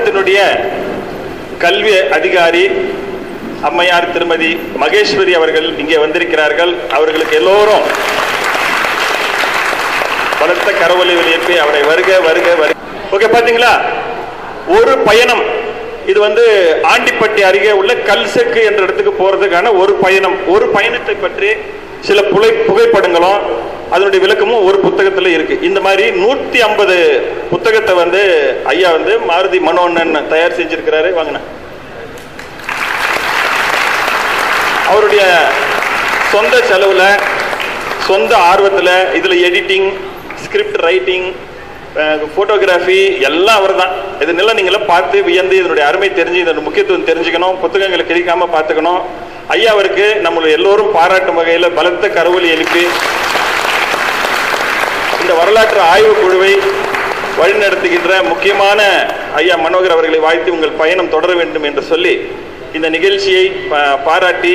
மாவட்டத்தினுடைய கல்வி அதிகாரி அம்மையார் திருமதி மகேஸ்வரி அவர்கள் இங்கே வந்திருக்கிறார்கள். அவர்களுக்கு எல்லோரும் பலத்த கரவொலி வெளியேற்றி அவரை வருக வருக வருக. ஓகே பாத்தீங்களா? ஒரு பயணம். இது வந்து ஆண்டிப்பட்டி அருகே உள்ள கல்செக்கு என்ற இடத்துக்கு போறதுக்கான ஒரு பயணம். ஒரு பயணத்தை பற்றி சில புகை புகைப்படங்களும் அதனுடைய விளக்கமும் ஒரு புத்தகத்தில் இருக்கு. இந்த மாதிரி நூற்றி ஐம்பது புத்தகத்தை வந்து ஐயா வந்து மாருதி மனோண்ணன் தயார் செஞ்சிருக்கிறாரு. வாங்கினேன் அவருடைய சொந்த செலவில் சொந்த ஆர்வத்தில் இதில் எடிட்டிங் ஸ்கிரிப்ட் ரைட்டிங் ஃபோட்டோகிராஃபி எல்லாம் அவர் தான் இதனெல்லாம் நீங்களாம் பார்த்து வியந்து இதனுடைய அருமை தெரிஞ்சு இதனுடைய முக்கியத்துவம் தெரிஞ்சுக்கணும். புத்தகங்களை கிடைக்காமல் பார்த்துக்கணும். ஐயா அவருக்கு நம்மளை எல்லோரும் பாராட்டும் வகையில் பலத்த கரவொலி எழுப்பி இந்த வரலாற்று ஆய்வு குழுவை வழிநடத்துகின்ற முக்கியமான ஐயா மனோகர் அவர்களை வாழ்த்து உங்கள் பயணம் தொடர வேண்டும் என்று சொல்லி இந்த நிகழ்ச்சியை பாராட்டி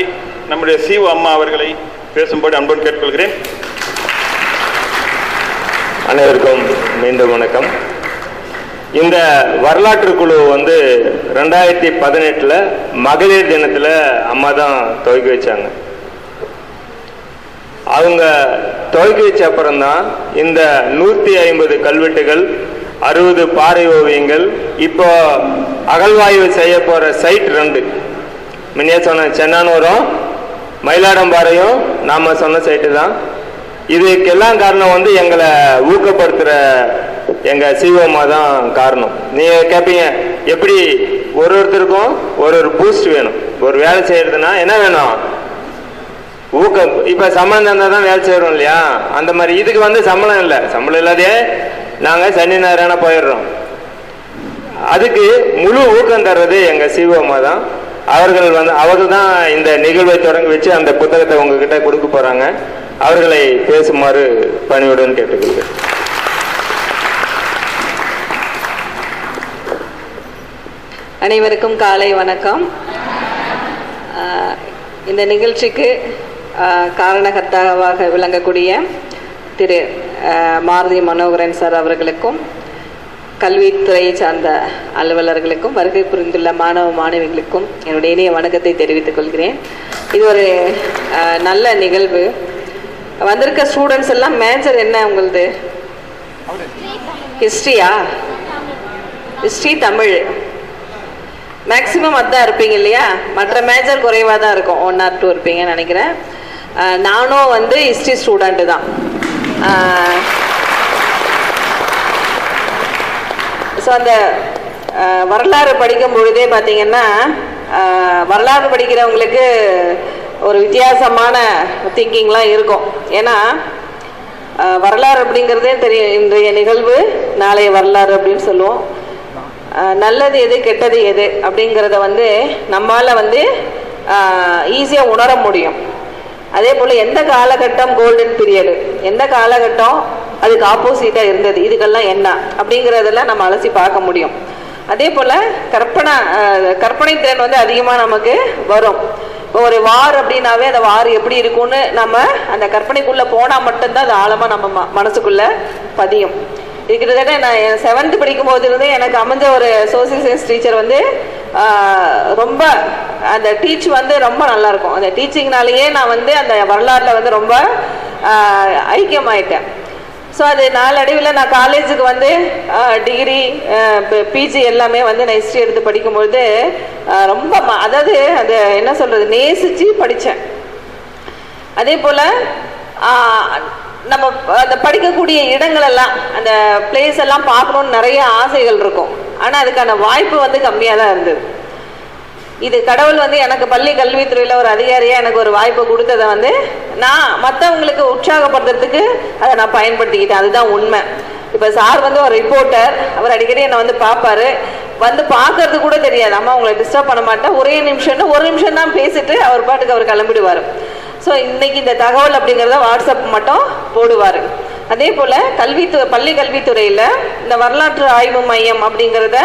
நம்முடைய சிஓ அம்மா அவர்களை பேசும்போது அன்புடன் கேட்டுக்கொள்கிறேன். அனைவருக்கும் மீண்டும் வணக்கம். இந்த வரலாற்று குழு வந்து ரெண்டாயிரத்தி பதினெட்டில் மகளிர் தினத்தில் அம்மா தான் துவக்கி வச்சாங்க. அவங்க துவக்கி வச்ச அப்புறம்தான் இந்த நூற்றி ஐம்பது கல்வெட்டுகள் அறுபது பாறை ஓவியங்கள் இப்போ அகழ்வாய்வு செய்ய போகிற சைட் ரெண்டு. முன்னே சொன்ன சென்னானூரும் மயிலாடம்பாறையும் நாம் சொன்ன சைட்டு தான். இதுக்கெல்லாம் காரணம் வந்து எங்களை ஊக்கப்படுத்துகிற எங்கள் சிஓமா தான் காரணம். நீங்கள் கேட்பீங்க எப்படி ஒரு ஒருத்தருக்கும் ஒரு ஒரு பூஸ்ட் வேணும். ஒரு வேலை செய்கிறதுனா என்ன வேணும்? ஊக்கம் இப்ப சம்பளம் தந்தா தான் வேலை செய்யறோம் இல்லையா? அந்த மாதிரி இதுக்கு வந்து சம்பளம் இல்லை. சம்பளம் இல்லாதே நாங்க சனி ஞாயிறான போயிடுறோம். அதுக்கு முழு ஊக்கம் தர்றது எங்க சிவம்மா தான். அவர்கள் வந்து அவர்கள் தான் இந்த நிகழ்வை தொடங்கி வச்சு அந்த புத்தகத்தை உங்ககிட்ட கொடுக்க போறாங்க. அவர்களை பேசுமாறு பணிவுடன் கேட்டுக்கொள்கிறேன். அனைவருக்கும் காலை வணக்கம். இந்த நிகழ்ச்சிக்கு காரணகர்த்தாவாக விளங்கக்கூடிய திரு மாருதி மனோகரன் சார் அவர்களுக்கும் கல்வித்துறையை சார்ந்த அலுவலர்களுக்கும் வருகை புரிந்துள்ள மாணவ மாணவிகளுக்கும் என்னுடைய இணைய வணக்கத்தை தெரிவித்துக் கொள்கிறேன். இது ஒரு நல்ல நிகழ்வு. வந்திருக்க ஸ்டூடெண்ட்ஸ் எல்லாம் மேஜர் என்ன உங்களது? ஹிஸ்ட்ரியா ஹிஸ்ட்ரி தமிழ் மேக்சிமம் அதான் இருப்பீங்க இல்லையா? மற்ற மேஜர் குறைவாக தான் இருக்கும். ஒன் ஆர் டூ இருப்பீங்கன்னு நினைக்கிறேன். நானும் வந்து ஹிஸ்ட்ரி ஸ்டூடெண்ட்டு தான். ஸோ அந்த வரலாறு படிக்கும் பொழுதே பார்த்தீங்கன்னா வரலாறு படிக்கிறவங்களுக்கு ஒரு வித்தியாசமான திங்கிங்லாம் இருக்கும். ஏன்னா வரலாறு அப்படிங்கிறதே தெரியும் இன்றைய நிகழ்வு நாளைய வரலாறு அப்படின்னு சொல்லுவோம். நல்லது எது கெட்டது எது அப்படிங்கிறத வந்து நம்மால் வந்து ஈஸியாக உணர முடியும். அதே போல் எந்த காலகட்டம் கோல்டன் பீரியடு எந்த காலகட்டம் அதுக்கு ஆப்போசிட்டாக இருந்தது? இதுக்கெல்லாம் என்ன? அப்படிங்கிறதெல்லாம் நம்ம அலசி பார்க்க முடியும். அதே போல் கற்பனை கற்பனை திறன் வந்து அதிகமாக நமக்கு வரும். இப்போ ஒரு வார் அப்படின்னாவே அந்த வார் எப்படி இருக்கும்னு நம்ம அந்த கற்பனைக்குள்ளே போனால் மட்டும்தான் அது ஆழமாக நம்ம ம மனசுக்குள்ளே பதியும். இது கிட்டத்தட்ட நான் செவன்த் படிக்கும் இருந்து எனக்கு அமைஞ்ச ஒரு சோசியல் சயின்ஸ் டீச்சர் வந்து ரொம்ப அந்த டீச் வந்து ரொம்ப நல்லா இருக்கும் அந்த டீச்சிங்னாலேயே நான் வந்து அந்த வரலாறுல வந்து ரொம்ப ஐக்கியமாயிட்டேன். ஸோ அது நாளடைவில் நான் காலேஜுக்கு வந்து டிகிரி பிஜி எல்லாமே வந்து நான் ஹிஸ்ட்ரி எடுத்து படிக்கும்பொழுது ரொம்ப ம- அதாவது அது என்ன சொல்றது நேசிச்சு படித்தேன் அதே போல் நம்ம அந்த படிக்கக்கூடிய இடங்கள் எல்லாம் அந்த பிளேஸ் எல்லாம் பார்க்கணும்னு நிறைய ஆசைகள் இருக்கும். ஆனால் அதுக்கான வாய்ப்பு வந்து கம்மியாக தான் இருந்தது. இது கடவுள் வந்து எனக்கு பள்ளி கல்வித்துறையில் ஒரு அதிகாரியாக எனக்கு ஒரு வாய்ப்பு கொடுத்ததை வந்து நான் மற்றவங்களுக்கு உற்சாகப்படுத்துறதுக்கு அதை நான் பயன்படுத்திக்கிட்டேன். அதுதான் உண்மை. இப்போ சார் வந்து ஒரு ரிப்போர்ட்டர் அவர் அடிக்கடி என்னை வந்து பார்ப்பாரு. வந்து பார்க்கறது கூட தெரியாது. அம்மா உங்களை டிஸ்டர்ப் பண்ண மாட்டேன். ஒரே நிமிஷம்னு ஒரு நிமிஷம் தான் பேசிட்டு அவர் பாட்டுக்கு அவர் கிளம்பிடுவார். ஸோ இன்னைக்கு இந்த தகவல் அப்படிங்கிறத வாட்ஸ்அப் மட்டும் போடுவார். அதே போல் கல்வித்து பள்ளி கல்வித்துறையில் இந்த வரலாற்று ஆய்வு மையம் அப்படிங்கிறத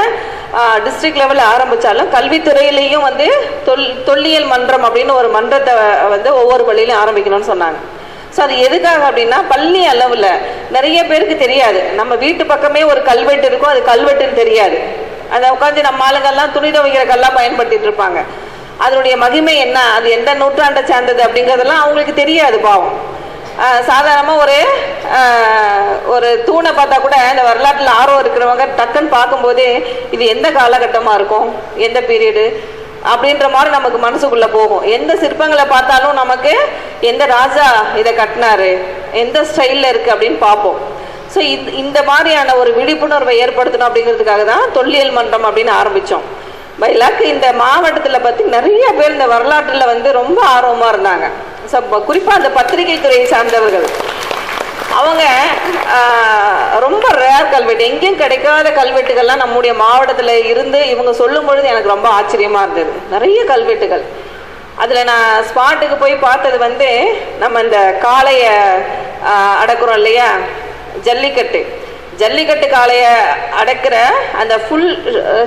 டிஸ்ட்ரிக்ட் லெவலில் ஆரம்பித்தாலும் கல்வித்துறையிலையும் வந்து தொல் தொல்லியல் மன்றம் அப்படின்னு ஒரு மன்றத்தை வந்து ஒவ்வொரு பள்ளியிலும் ஆரம்பிக்கணும்னு சொன்னாங்க. ஸோ அது எதுக்காக அப்படின்னா பள்ளி அளவில் நிறைய பேருக்கு தெரியாது. நம்ம வீட்டு பக்கமே ஒரு கல்வெட்டு இருக்கும் அது கல்வெட்டுன்னு தெரியாது. அதை உட்காந்து நம்ம ஆளுங்கள்லாம் துணி துவைக்கிற கல்லாம் பயன்படுத்திட்டு இருப்பாங்க. அதனுடைய மகிமை என்ன? அது எந்த நூற்றாண்டை சேர்ந்தது அப்படிங்கிறதெல்லாம் அவங்களுக்கு தெரியாது பாவம். சாதாரணமாக ஒரு ஒரு தூணை பார்த்தா கூட இந்த வரலாற்றில் ஆர்வம் இருக்கிறவங்க டக்குன்னு பார்க்கும்போதே இது எந்த காலகட்டமாக இருக்கும்? எந்த பீரியடு அப்படின்ற மாதிரி நமக்கு மனசுக்குள்ள போகும். எந்த சிற்பங்களை பார்த்தாலும் நமக்கு எந்த ராஜா இதை கட்டினாரு? எந்த ஸ்டைலில் இருக்கு அப்படின்னு பார்ப்போம். ஸோ இந்த மாதிரியான ஒரு விழிப்புணர்வை ஏற்படுத்தணும் அப்படிங்கிறதுக்காக தான் தொல்லியல் மன்றம் அப்படின்னு ஆரம்பித்தோம் பை இந்த மாவட்டத்தில் பற்றி நிறைய பேர் இந்த வரலாற்றில் வந்து ரொம்ப ஆர்வமாக இருந்தாங்க. குறிப்பாக அந்த பத்திரிகை துறையை சார்ந்தவர்கள். அவங்க ரொம்ப ரேர் கல்வெட்டு. எங்கேயும் கிடைக்காத கல்வெட்டுகள்லாம் நம்முடைய மாவட்டத்தில் இருந்து இவங்க சொல்லும் பொழுது எனக்கு ரொம்ப ஆச்சரியமாக இருந்தது. நிறைய கல்வெட்டுகள். அதில் நான் ஸ்பாட்டுக்கு போய் பார்த்தது வந்து நம்ம இந்த காளையை அடக்குறோம் இல்லையா? ஜல்லிக்கட்டு. ஜல்லிக்கட்டு காளையை அடக்கிற அந்த ஃபுல்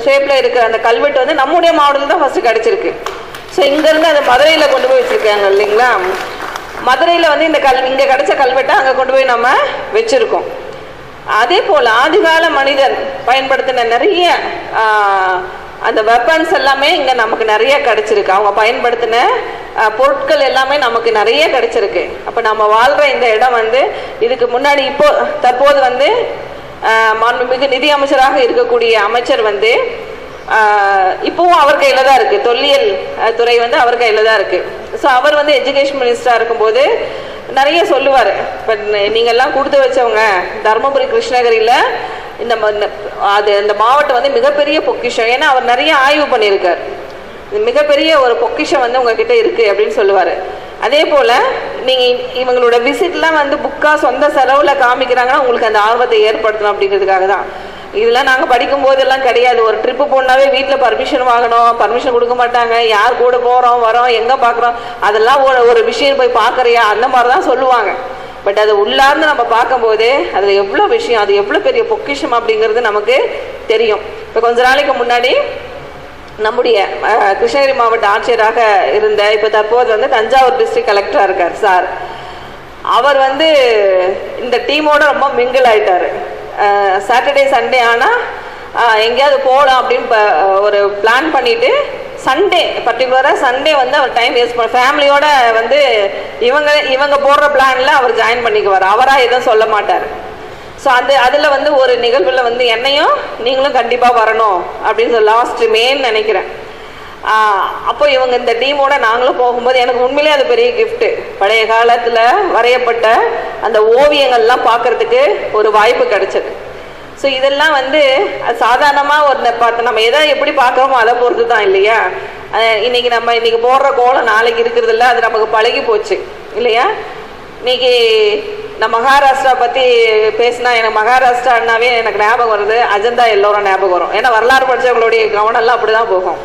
ஷேப்பில் இருக்கிற அந்த கல்வெட்டு வந்து நம்முடைய மாவட்டத்தில் தான் ஃபஸ்ட்டு கிடச்சிருக்கு. ஸோ இங்கேருந்து அதை மதுரையில் கொண்டு போய் வச்சுருக்காங்க இல்லைங்களா? மதுரையில் வந்து இந்த கல் இங்கே கிடச்ச கல்வெட்டை அங்கே கொண்டு போய் நம்ம வச்சுருக்கோம். அதே போல் ஆதிகால மனிதன் பயன்படுத்தின நிறைய அந்த வெப்பன்ஸ் எல்லாமே இங்கே நமக்கு நிறைய கிடச்சிருக்கு. அவங்க பயன்படுத்தின பொருட்கள் எல்லாமே நமக்கு நிறைய கிடச்சிருக்கு. அப்போ நம்ம வாழ்கிற இந்த இடம் வந்து இதுக்கு முன்னாடி இப்போ தற்போது வந்து மாண்புமிகு நிதி அமைச்சராக இருக்கக்கூடிய அமைச்சர் வந்து இப்போவும் இப்பவும் அவர் கையில தான் இருக்கு. தொல்லியல் துறை வந்து அவர் கையில தான் இருக்கு. ஸோ அவர் வந்து எஜுகேஷன் மினிஸ்டரா இருக்கும்போது நிறைய சொல்லுவார். இப்போ நீங்கள்லாம் கொடுத்து வச்சவங்க தருமபுரி கிருஷ்ணகிரியில் இந்த ம- இந்த- அது அந்த மாவட்டம் வந்து மிகப்பெரிய பொக்கிஷம். ஏன்னா அவர் நிறைய ஆய்வு பண்ணியிருக்கார். மிகப்பெரிய ஒரு பொக்கிஷம் வந்து உங்ககிட்ட இருக்கு அப்படின்னு சொல்லுவார். அதே போல் நீங்கள் இவங்களோட விசிட்லாம் வந்து புக்காக சொந்த செலவில் காமிக்கிறாங்கன்னா உங்களுக்கு அந்த ஆர்வத்தை ஏற்படுத்தணும் அப்படிங்கிறதுக்காக தான். இதெல்லாம் நாங்கள் படிக்கும் போதெல்லாம் கிடையாது. ஒரு ட்ரிப்பு போனாவே வீட்டில் பர்மிஷன் வாங்கணும். பர்மிஷன் கொடுக்க மாட்டாங்க. யார் கூட போகிறோம் வரோம் எங்கே பார்க்குறோம் அதெல்லாம் ஒரு ஒரு விஷயம் போய் பார்க்குறியா அந்த மாதிரி தான் சொல்லுவாங்க. பட் அது உள்ளார்ந்து நம்ம பார்க்கும்போது அதில் எவ்வளோ விஷயம் அது எவ்வளோ பெரிய பொக்கிஷம் அப்படிங்கிறது நமக்கு தெரியும். இப்போ கொஞ்ச நாளைக்கு முன்னாடி நம்முடைய கிருஷ்ணகிரி மாவட்ட ஆட்சியராக இருந்த இப்போ தற்போது வந்து தஞ்சாவூர் டிஸ்ட்ரிக்ட் கலெக்டராக இருக்கார் சார். அவர் வந்து இந்த டீமோட ரொம்ப மிங்கிள் ஆயிட்டாரு. சாட்டர்டே சண்டே ஆனால் எங்கேயாவது போகலாம் அப்படின்னு ப- ஒரு பிளான் பண்ணிட்டு சண்டே பர்டிகுலராக சண்டே வந்து அவர் டைம் வேஸ்ட் பண்ண ஃபேமிலியோட வந்து இவங்க இவங்க போடுற பிளானில் அவர் ஜாயின் பண்ணிக்குவார். அவராக எதுவும் சொல்ல மாட்டார். ஸோ அது அதில் வந்து ஒரு நிகழ்வில் வந்து என்னையும் நீங்களும் கண்டிப்பாக வரணும் அப்படின்னு சொல்லி லாஸ்ட் மேன்னு நினைக்கிறேன். அப்போ இவங்க இந்த டீமோட நாங்களும் போகும்போது எனக்கு உண்மையிலே அது பெரிய கிஃப்ட்டு பழைய காலத்தில் வரையப்பட்ட அந்த ஓவியங்கள்லாம் பார்க்கறதுக்கு ஒரு வாய்ப்பு கிடைச்சது. ஸோ இதெல்லாம் வந்து அது சாதாரணமாக ஒரு பார்த்து நம்ம எதை எப்படி பார்க்குறோமோ அதை பொறுத்து தான் இல்லையா இன்னைக்கு நம்ம இன்னைக்கு போடுற கோலம் நாளைக்கு இருக்கிறதில்ல அது நமக்கு பழகி போச்சு இல்லையா? இன்னைக்கு நான் மகாராஷ்டிரா பற்றி பேசினா எனக்கு மகாராஷ்டிரானாவே எனக்கு ஞாபகம் வருது. அஜந்தா எல்லோரும் ஞாபகம் வரும். ஏன்னா வரலாறு படித்தவங்களுடைய கவனம்லாம் அப்படி தான் போகும்.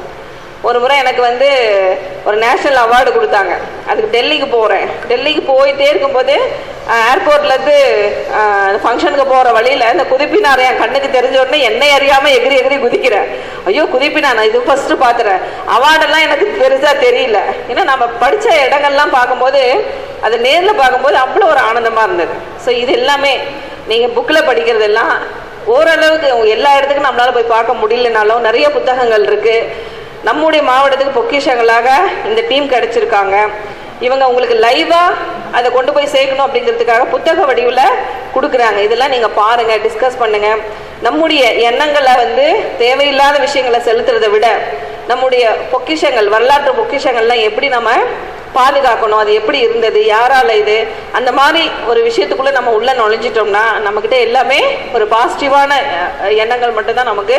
ஒரு முறை எனக்கு வந்து ஒரு நேஷ்னல் அவார்டு கொடுத்தாங்க. அதுக்கு டெல்லிக்கு போகிறேன் டெல்லிக்கு போயிட்டே இருக்கும்போது ஏர்போர்ட்லேருந்து ஃபங்க்ஷனுக்கு போகிற வழியில் இந்த குதிப்பினார் என் கண்ணுக்கு தெரிஞ்ச உடனே என்னை அறியாமல் எகிரி எகிரி குதிக்கிறேன். ஐயோ குதிப்பினா நான் இது ஃபஸ்ட்டு பார்த்துறேன் அவார்டெல்லாம் எனக்கு பெருசாக தெரியல. ஏன்னா நம்ம படித்த இடங்கள்லாம் பார்க்கும்போது அதை நேரில் பார்க்கும்போது அவ்வளோ ஒரு ஆனந்தமாக இருந்தது. ஸோ இது எல்லாமே நீங்கள் புக்கில் படிக்கிறதெல்லாம் ஓரளவுக்கு எல்லா இடத்துக்கும் நம்மளால் போய் பார்க்க முடியலனாலும் நிறைய புத்தகங்கள் இருக்குது நம்முடைய மாவட்டத்துக்கு பொக்கிஷங்களாக இந்த டீம் கிடச்சிருக்காங்க. இவங்க உங்களுக்கு லைவாக அதை கொண்டு போய் சேர்க்கணும் அப்படிங்கிறதுக்காக புத்தக வடிவில் கொடுக்குறாங்க. இதெல்லாம் நீங்கள் பாருங்கள் டிஸ்கஸ் பண்ணுங்கள் நம்முடைய எண்ணங்களை வந்து தேவையில்லாத விஷயங்களை செலுத்துறதை விட நம்முடைய பொக்கிஷங்கள் வரலாற்று பொக்கிஷங்கள்லாம் எப்படி நம்ம பாதுகாக்கணும். அது எப்படி இருந்தது? யாரால இது? அந்த மாதிரி ஒரு விஷயத்துக்குள்ள நம்ம உள்ள நுழைஞ்சிட்டோம்னா நம்மக்கிட்ட எல்லாமே ஒரு பாசிட்டிவான எண்ணங்கள் மட்டும்தான் நமக்கு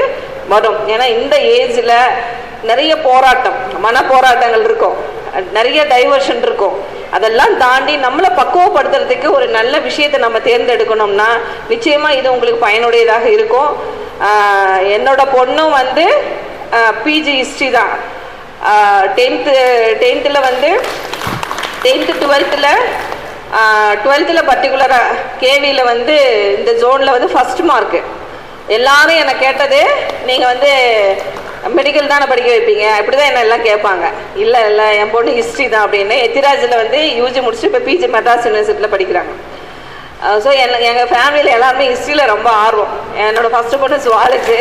வரும். ஏன்னா இந்த ஏஜ்ல நிறைய போராட்டம் மன போராட்டங்கள் இருக்கும். நிறைய டைவர்ஷன் இருக்கும். அதெல்லாம் தாண்டி நம்மளை பக்குவப்படுத்துறதுக்கு ஒரு நல்ல விஷயத்தை நம்ம தேர்ந்தெடுக்கணும்னா நிச்சயமா இது உங்களுக்கு பயனுடையதாக இருக்கும். என்னோட பொண்ணும் வந்து பிஜி ஹிஸ்ட்ரி தான். டென்த்து டென்த்தில் வந்து டென்த்து டுவெல்த்தில் டுவெல்த்தில் பர்டிகுலராக கேவியில் வந்து இந்த ஜோனில் வந்து ஃபஸ்ட் மார்க்கு எல்லாரும் என்னை கேட்டது நீங்கள் வந்து மெடிக்கல் தானே படிக்க வைப்பீங்க? இப்படி தான் என்ன எல்லாம் கேட்பாங்க. இல்லை இல்லை என் பொண்ணு ஹிஸ்ட்ரி தான் அப்படின்னு. எத்திராஜில் வந்து யூஜி முடிச்சு இப்போ பிஜி மெட்ராஸ் யூனிவர்சிட்டியில் படிக்கிறாங்க. ஸோ என்ன எங்கள் ஃபேமிலியில் எல்லாருமே ஹிஸ்ட்ரியில் ரொம்ப ஆர்வம். என்னோடய ஃபஸ்ட்டு பொண்ணு சுவாலஜி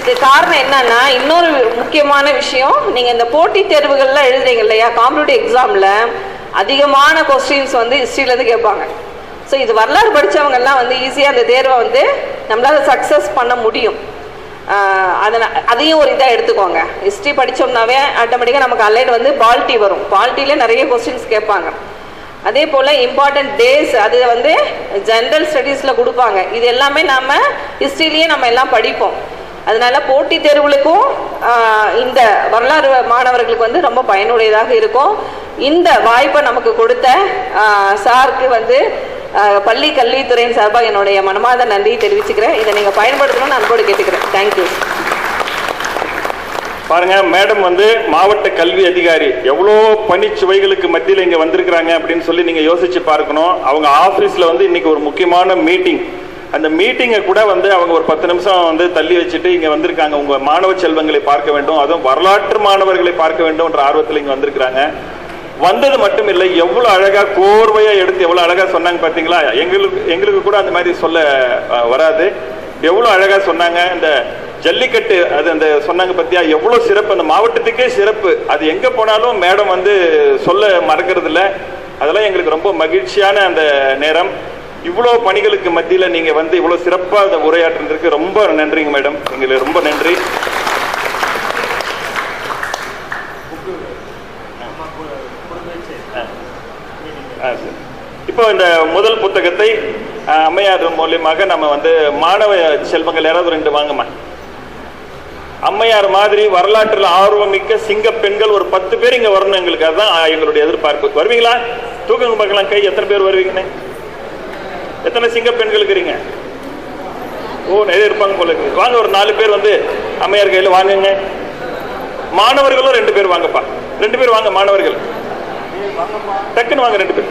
இதுக்கு காரணம் என்னன்னா இன்னொரு முக்கியமான விஷயம் நீங்கள் இந்த போட்டித் தேர்வுகள்லாம் எழுதுறீங்க இல்லையா? காம்படிட்டிவ் எக்ஸாமில் அதிகமான கொஸ்டின்ஸ் வந்து ஹிஸ்ட்ரியிலேருந்து கேட்பாங்க. ஸோ இது வரலாறு படித்தவங்கெல்லாம் வந்து ஈஸியாக அந்த தேர்வை வந்து நம்மளால் சக்ஸஸ் பண்ண முடியும். அதனால் அதையும் ஒரு இதாக எடுத்துக்கோங்க. ஹிஸ்ட்ரி படித்தோம்னாவே ஆட்டோமேட்டிக்காக நமக்கு அலைட் வந்து பால்ட்டி வரும். பால்ட்டிலே நிறைய கொஸ்டின்ஸ் கேட்பாங்க. அதே போல் இம்பார்ட்டன்ட் டேஸ் அது வந்து ஜென்ரல் ஸ்டடீஸில் கொடுப்பாங்க. இது எல்லாமே நம்ம ஹிஸ்ட்ரிலேயே நம்ம எல்லாம் படிப்போம். அதனால போட்டித் தேர்வுகளுக்கும் இந்த வரலாறு மாணவர்களுக்கு வந்து ரொம்ப பயனுடையதாக இருக்கும். இந்த வாய்ப்பை நமக்கு கொடுத்த சாருக்கு வந்து பள்ளி கல்வித்துறையின் சார்பாக என்னுடைய மனமார்ந்த நன்றியை தெரிவிச்சுக்கிறேன். இதை நீங்கள் பயன்படுத்தணும்னு அன்போடு கேட்டுக்கிறேன். தேங்க்யூ பாருங்க மேடம் வந்து மாவட்ட கல்வி அதிகாரி. எவ்வளோ பணிச்சுவைகளுக்கு மத்தியில் இங்கே வந்திருக்கிறாங்க அப்படின்னு சொல்லி நீங்கள் யோசிச்சு பார்க்கணும். அவங்க ஆஃபீஸில் வந்து இன்னைக்கு ஒரு முக்கியமான மீட்டிங் அந்த மீட்டிங்கை கூட வந்து அவங்க ஒரு பத்து நிமிஷம் வந்து தள்ளி வச்சுட்டு இங்கே வந்திருக்காங்க. உங்க மாணவ செல்வங்களை பார்க்க வேண்டும். அதுவும் வரலாற்று மாணவர்களை பார்க்க வேண்டும்ன்ற ஆர்வத்தில் இங்கே வந்திருக்கிறாங்க. வந்தது மட்டும் இல்லை எவ்வளோ அழகாக கோர்வையாக எடுத்து எவ்வளோ அழகாக சொன்னாங்க பார்த்தீங்களா எங்களுக்கு எங்களுக்கு கூட அந்த மாதிரி சொல்ல வராது. எவ்வளோ அழகாக சொன்னாங்க. இந்த ஜல்லிக்கட்டு அது அந்த சொன்னாங்க பத்தியா? எவ்வளோ சிறப்பு. அந்த மாவட்டத்துக்கே சிறப்பு. அது எங்க போனாலும் மேடம் வந்து சொல்ல மறக்கிறது இல்லை அதெல்லாம் எங்களுக்கு ரொம்ப மகிழ்ச்சியான அந்த நேரம். இவ்வளவு பணிகளுக்கு மத்தியில நீங்க வந்து இவ்வளவு சிறப்பாக அந்த உரையாற்றுறதுக்கு ரொம்ப நன்றிங்க மேடம். எங்களுக்கு ரொம்ப நன்றி. ஆ, சரி. இப்போ இந்த முதல் புத்தகத்தை அம்மையார் மூலியமாக நம்ம வந்து மாணவ செல்வங்கள் யாராவது ரெண்டு வாங்கம்மா. அம்மையார் மாதிரி வரலாற்றில் ஆர்வமிக்க சிங்க பெண்கள் ஒரு பத்து பேர் இங்க வரணும் எங்களுக்கு. அதுதான் எங்களுடைய எதிர்பார்ப்பு. வருவீங்களா? தூக்கங்க பார்க்கலாம். கை எத்தனை பேர் வருவீங்கன்னு? எத்தனை சிங்க பெண்கள் இருக்கிறீங்க? ஓ நிறைய இருப்பாங்க போல இருக்கு. வாங்க ஒரு நாலு பேர் வந்து அம்மையார் கையில் வாங்குங்க. மாணவர்களும் ரெண்டு பேர் வாங்கப்பா. ரெண்டு பேர் வாங்க மாணவர்கள். டக்குன்னு வாங்க ரெண்டு பேர்.